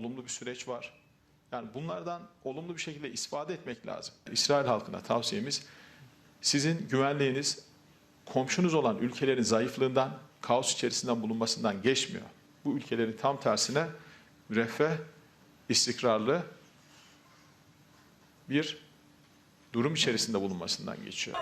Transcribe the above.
Olumlu bir süreç var. Yani bunlardan olumlu bir şekilde istifade etmek lazım. İsrail halkına tavsiyemiz sizin güvenliğiniz komşunuz olan ülkelerin zayıflığından, kaos içerisinden bulunmasından geçmiyor. Bu ülkelerin tam tersine müreffeh, istikrarlı bir durum içerisinde bulunmasından geçiyor.